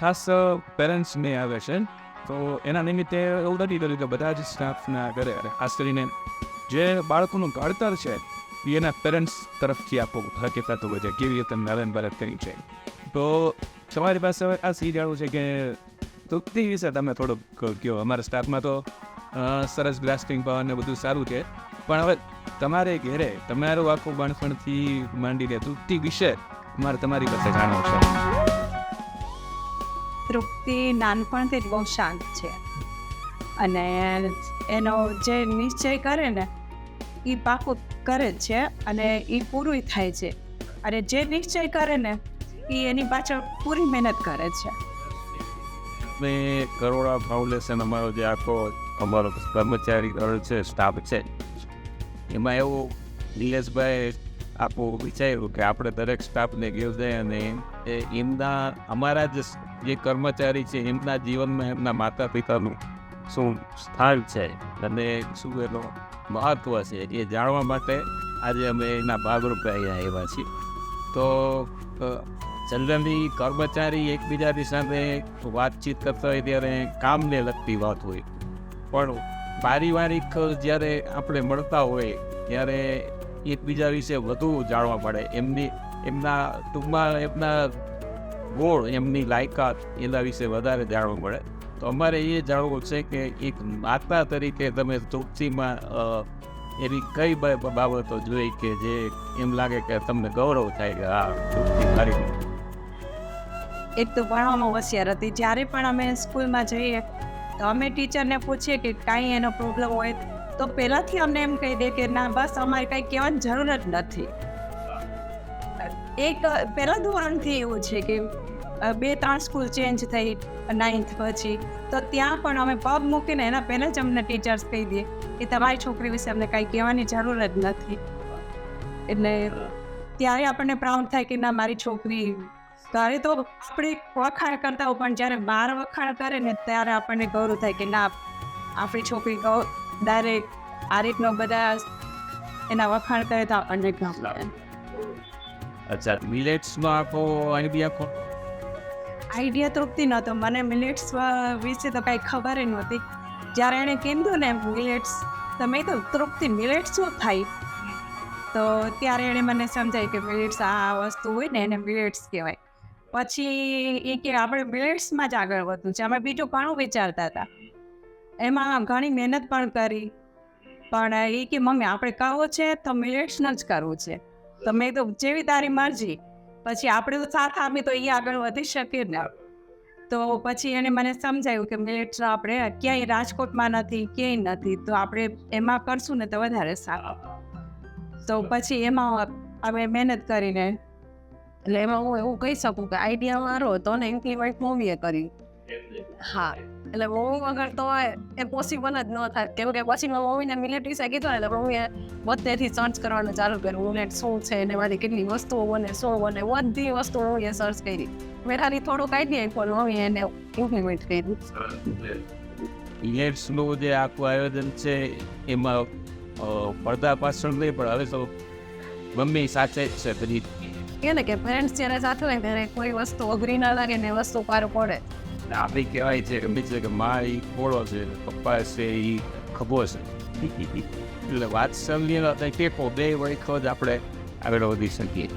ખાસ પેરેન્ટ્સને આવે છે. તો એના નિમિત્તે ઓલરેડી બધા જ સ્ટાફના ઘરે ખાસ કરીને જે બાળકોનું ઘડતર છે એના પેરેન્ટ્સ તરફથી આપો. હકીકત હોય છે. કેવી રીતે નરેન ભરત કરી છે. તો તમારી પાસે હવે આ સી જાણવું છે કે તૃપ્તિ વિશે તમે થોડુંક કહો અમારા સ્ટાફમાં તો સરસ ગ્રાસ્ટિંગ પાવર ને બધું સારું છે. પણ હવે તમારે ઘેરે તમારું આખું બાળપણથી માંડીને તૃપ્તિ વિશે મારે તમારી પાસે જાણવું છે. તૃપ્તિ નાનપણથી જ બહુ શાંત છે. અને એનો જે નિશ્ચય કરે ને એ પાકું કરે છે અને એ પૂરું થાય છે. અને જે નિશ્ચય કરે ને એ એની પાછળ પૂરી મહેનત કરે છે. ને કરોડા ફાઉન્ડેશન અમારો જે આખો અમારો કર્મચારી દળ છે, સ્ટાફ છે, એમાં એવું નિલેશભાઈ આપો વિચાર્યું કે આપણે દરેક સ્ટાફને ગયો જાય અને એમના, અમારા જ જે કર્મચારી છે, એમના જીવનમાં એમના માતા પિતાનું શું સ્થાન છે અને શું એનું મહત્ત્વ છે એ જાણવા માટે આજે અમે એના ભાગરૂપે અહીંયા આવ્યા છીએ. તો જનરલી કર્મચારી એકબીજાની સાથે વાતચીત કરતા હોય ત્યારે કામને લગતી વાત હોય. પણ પારિવારિક જ્યારે આપણે મળતા હોય ત્યારે એકબીજા વિશે વધુ જાણવા મળે. એમની, એમના ટૂંકમાં એમના ગોળ, એમની લાયકાત એના વિશે વધારે જાણવા મળે. તો અમારે એ જાણવું છે કે એક માતા તરીકે તમે ચોકસીમાં એવી કઈ બાબતો જોઈ કે જે એમ લાગે કે તમને ગૌરવ થાય કે હા તૃપ્તિ મારી એક તો ભણવામાં હોશિયાર હતી. જ્યારે પણ અમે સ્કૂલમાં જઈએ, તો અમે ટીચરને પૂછીએ કે કાંઈ એનો પ્રોબ્લેમ હોય, તો પહેલાંથી અમને એમ કહી દે કે ના, બસ અમારે કાંઈ કહેવાની જરૂર જ નથી. એક પહેલાં ધોરણથી એવું છે કે બે ત્રણ સ્કૂલ ચેન્જ થઈ, નાઇન્થ પછી. તો ત્યાં પણ અમે પગ મૂકીને એના પહેલાં જ અમને ટીચર્સ કહી દઈએ કે તમારી છોકરી વિશે અમને કાંઈ કહેવાની જરૂર જ નથી. એટલે ત્યારે આપણને પ્રાઉડ થાય કે ના, મારી છોકરી ત્યારે તો આપણે વખાણ કરતા હોય, પણ જ્યારે બહાર વખાણ કરે ને ત્યારે આપણને ગૌરવ થાય કે ના, આપણી છોકરી ગૌ, ડાયરેક્ટ આ રીતનો બધા એના વખાણ કરે તો આપણને ગમે. અચ્છા મિલેટ્સનો આખો બી કો આઈડિયા તૃપ્તિ નહોતો. મને મિલેટ્સ વિશે તો કાંઈ ખબર નહોતી. જ્યારે એણે કીધું ને મિલેટ્સ તમે તો તૃપ્તિ મિલેટ્સ શું થાય? તો ત્યારે એણે મને સમજાય કે મિલેટ્સ આ વસ્તુ હોય ને એને મિલેટ્સ કહેવાય. પછી એ કે, આપણે મિલેટ્સમાં જ આગળ વધવું છે. અમે બીજું ઘણું વિચારતા હતા. એમાં ઘણી મહેનત પણ કરી. પણ એ કે, મમ્મી, આપણે કહો છે તો મિલેટ્સનું જ કરવું છે. તો મેં તો જેવી તારી મરજી. પછી આપણે તો સાથ આપી તો એ આગળ વધી શકીએ ને. તો પછી એને મને સમજાયું કે મિલેટ્સ આપણે ક્યાંય રાજકોટમાં નથી ક્યાંય નથી તો આપણે એમાં કરશું ને તો વધારે સારું. તો પછી એમાં અમે મહેનત કરીને એટલે એમાં હું એવું કહી શકું કે આઈડિયા મારો તો ને ઇમ્પ્લિમેન્ટ મમ્મીએ કરી. હા. એટલે મમ્મી વગર તો એ પોસિબલ જ ન થાય કેમ કે પછી મેં મમ્મીને મિલિટરી વિશે કીધું ને એટલે મમ્મીએ બધેથી સર્ચ કરવાનું ચાલુ કર્યું મિલેટ શું છે ને મારી કેટલી વસ્તુઓ બને શું બને બધી વસ્તુઓ મમ્મીએ સર્ચ કરી મેં ખાલી થોડુંક આઈડિયા પણ મમ્મીએ એને ઇમ્પ્લિમેન્ટ કર્યું મિલેટ્સનું જે આખું આયોજન છે એમાં પડદા પાછળ નહીં પણ હવે તો મમ્મી સાચે જ છે બધી કે ને કે પેરેન્ટ્સ જ્યારે સાથે હોય ત્યારે કોઈ વસ્તુ અઘરી ના લાગે ને વસ્તુ પાર પડે આપણી કહેવાય છે કે છે કે મા એ ખોળો છે પપ્પા છે એ ખભો છે એટલે વાત્સલ્યનો તે ટેકો બે વખત જ આપણે આગળ વધી શકીએ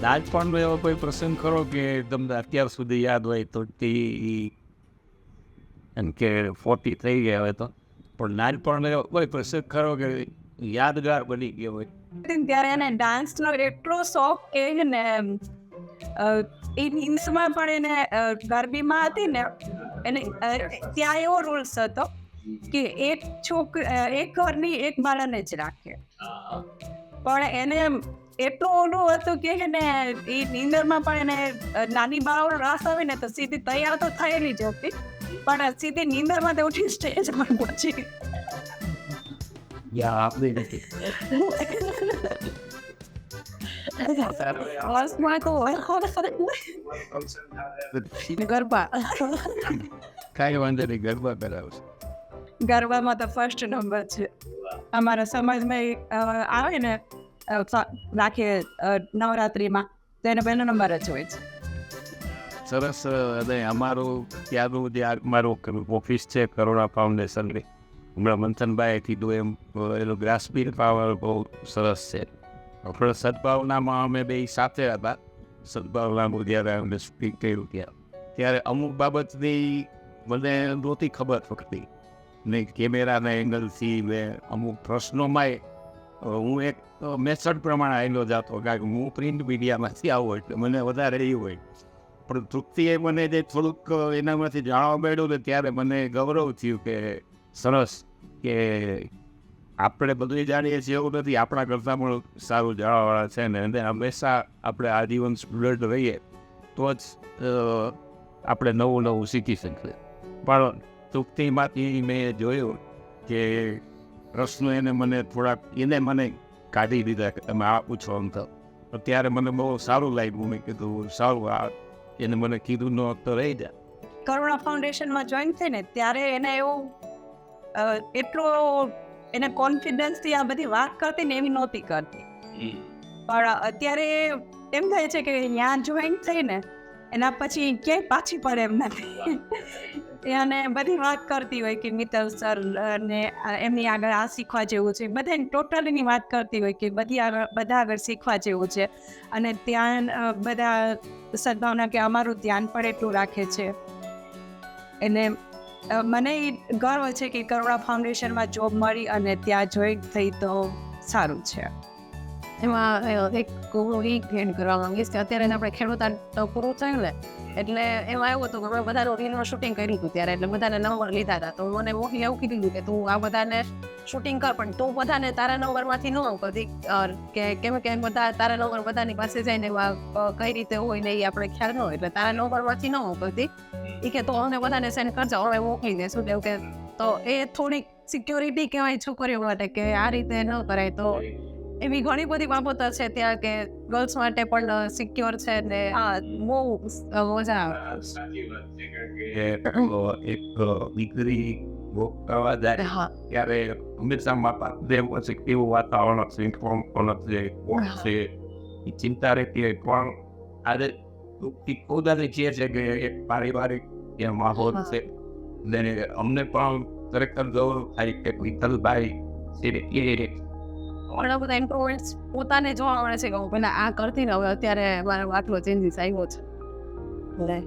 નાનપણનો એવો કોઈ પ્રસંગ ખરો કે તમને અત્યાર સુધી યાદ હોય તો તે કે ફોર્ટી થઈ ગયા હોય તો પણ નાનપણનો કોઈ પ્રસંગ ખરો કે યાદગાર બની ગયો હોય ત્યારે એને ડાન્સનો એટલો શોખ કે ને એ હિન્સમાં પણ એને ગરબીમાં હતી ને એને ત્યાં એવો રૂલ્સ હતો કે એક છોકરી એક ઘરની એક બાળાને જ રાખે. પણ એને એટલું ઓલું હતું કે એને એ નીંદરમાં પણ એને નાની બાળાઓનો રાસ આવે ને તો સીધી તૈયાર તો થયેલી જ હતી પણ સીધી નીંદરમાં તો ઉઠી સ્ટેજ પર પહોંચી યા આપણી નથી. બસમાં તો ગરબા. કાંઈ વાંધો નહીં ગરબા કરાવશે. ગરબામાં તો ફર્સ્ટ નંબર છે. અમારા સમાજમાં આવે ને અ, રાખે નવરાત્રિમાં તો બેનો પહેલો નંબર જ હોય છે. સરસ અને અમારું ત્યાંનું જે મારું ઓફિસ છે કરોડા ફાઉન્ડેશનની હમણાં મંથનભાઈએ કીધું એમ એનું ગ્રાસ્પિંગ પાવર બહુ સરસ છે. આપણે સદભાવનામાં અમે બે સાથે હતા સદભાવનાનું જ્યારે અમને સ્પીક કર્યું ત્યાં ત્યારે અમુક બાબતની મને નહોતી ખબર પડતી ને કેમેરાના એંગલથી ને અમુક પ્રશ્નોમાંય હું એક મેથડ પ્રમાણે આવેલો જતો કારણ કે હું પ્રિન્ટ મીડિયામાંથી આવું એટલે મને વધારે એ હોય પણ તૃપ્તિએ મને જે થોડુંક એનામાંથી જાણવા મળ્યું ને ત્યારે મને ગૌરવ થયું કે સરસ કે આપણે બધું જાણીએ છીએ, એવું નથી. આપણા કરતાં પણ સારું જાણવાવાળા છે ને. અને હંમેશા આપણે આજીવન સ્ટુડન્ટ રહીએ, તો જ આપણે નવું નવું શીખી શકીએ. પણ ચૂકતીમાંથી મેં જોયું કે પ્રશ્નો એને મને થોડાક, એને મને કાઢી દીધા કે તમે આ પૂછો આમ તો. ત્યારે મને બહુ સારું લાગ્યું. મેં કીધું, સારું, આ એને મને કીધું ન તો રહી જાય કરુણા ફાઉન્ડેશનમાં જોઈન થઈને, ત્યારે એને એવું એટલો એને કોન્ફિડન્સથી આ બધી વાત કરતી ને એવી નહોતી કરતી. પણ અત્યારે એમ થાય છે કે ત્યાં જોઈન થઈને એના પછી ક્યાંય પાછી પડે એમ નથી. અને બધી વાત કરતી હોય કે મિત્તલ સર ને એમની આગળ આ શીખવા જેવું છે. બધાને ટોટલની વાત કરતી હોય કે બધી આગળ બધા આગળ શીખવા જેવું છે. અને ત્યાં બધા સદભાવના કે અમારું ધ્યાન પણ એટલું રાખે છે. એને મને ગર્વ છે કે કરુણા ફાઉન્ડેશનમાં જોબ મળી અને ત્યાં જોઈન થઈ તો સારું છે. એમાં એક એ ભેટ કરવા માંગીશ કે અત્યારે આપણે ખેડૂત પૂરું થયું ને એટલે એમાં એવું હતું કે મેં બધાનું રીલનું શૂટિંગ કર્યું હતું ત્યારે એટલે બધાને નંબર લીધા હતા. તો મને મોકલી એવું કીધું હતું કે તું આ બધાને શૂટિંગ કર પણ તું બધાને તારા નંબરમાંથી ન અ, કે કેમ કે બધા તારા નંબર બધાની પાસે જઈને ને અ, કઈ રીતે હોય ને એ આપણે ખ્યાલ ન હોય એટલે તારા નંબરમાંથી ન કરતી એ કે તો અમને બધાને સેન્ડ કરજો. હવે મોકલી દેશું એવું કે તો એ થોડીક સિક્યોરિટી કહેવાય છોકરીઓ માટે કે આ રીતે ન કરાય. તો એવી ઘણી બધી બાબતો છે ત્યાં કે ગર્લ્સ માટે પણ સિક્યોર છે ને આ બહુ મજા આવે. એક દીકરી ભોગવવા જાય હા. ત્યારે હંમેશા માતા દેવ છે કેવું વાતાવરણ છે કોણ કોણ છે કોણ છે એ ચિંતા રહેતી હોય પણ આજે પોતાને કહે છે કે એક પારિવારિક એ માહોલ છે ને અમને પણ ખરેખર ગૌરવ થાય કે વિઠ્ઠલભાઈ છે એ ઘણા બધા ઇમ્પ્રુવમેન્ટ્સ પોતાને જોવા મળે છે કે હું પેલા આ કરતી ને હવે અત્યારે મારો આટલો ચેન્જીસ આવ્યો છે. એટલે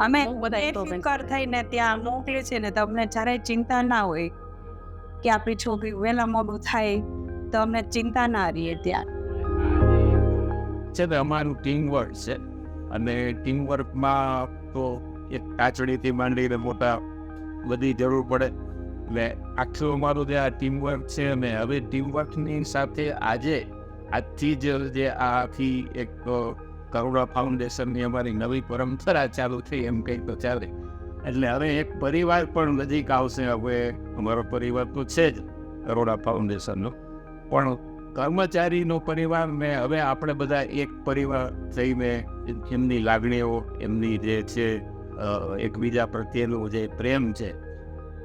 અમે બધા. બેફિકર થઈને ત્યાં મોકલીએ છીએ ને તમને જ્યારે ચિંતા ના હોય કે આપણી છોકરી વહેલા મોડું થાય તો અમને ચિંતા ના રહીએ ત્યાં. છે ને અમારું ટીમ વર્ક છે. અને ટીમ વર્કમાં તો એક કાચડીથી માંડીને મોટા બધી જરૂર પડે. એટલે આખું અમારું જે આ ટીમ વર્ક છે અને હવે ટીમ વર્કની સાથે આજે આજથી જ જે આ આખી એક કરુણા ફાઉન્ડેશનની અમારી નવી પરંપરા ચાલુ થઈ એમ કંઈક તો ચાલે. એટલે હવે એક પરિવાર પણ નજીક આવશે. હવે અમારો પરિવાર તો છે જ કરોડા ફાઉન્ડેશનનો પણ કર્મચારીનો પરિવાર ને હવે આપણે બધા એક પરિવાર થઈને એમની લાગણીઓ, એમની જે છે એકબીજા પ્રત્યેનું જે પ્રેમ છે,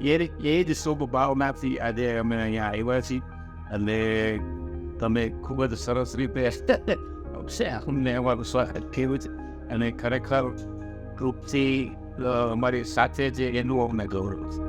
એ એ જ શુભ ભાવનાથી આજે અમે અહીંયા આવ્યા છીએ. અને તમે ખૂબ જ સરસ રીતે છે, અમને અમારું સ્વાગત થયું છે. અને ખરેખર ગ્રુપથી અમારી સાથે છે એનું અમને ગૌરવ છે.